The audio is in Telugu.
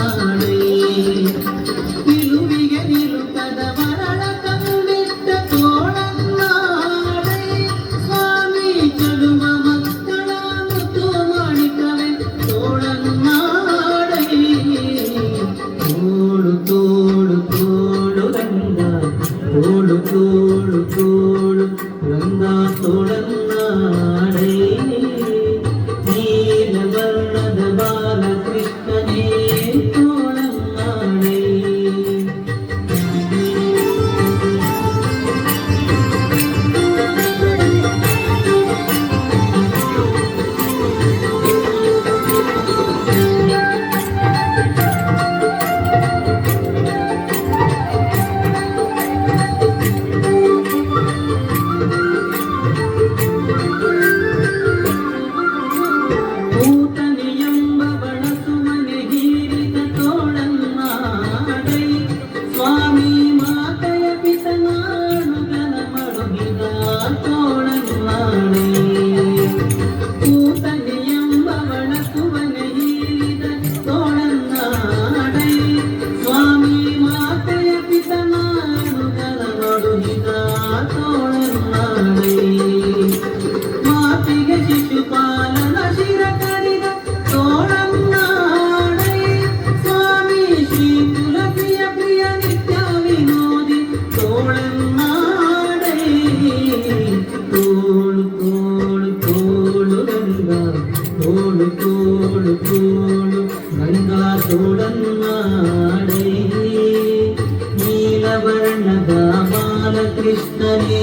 Hare పూలు పూలు గంగా తోడన్నాడై. నీలవర్ణ దామాల కృష్ణనే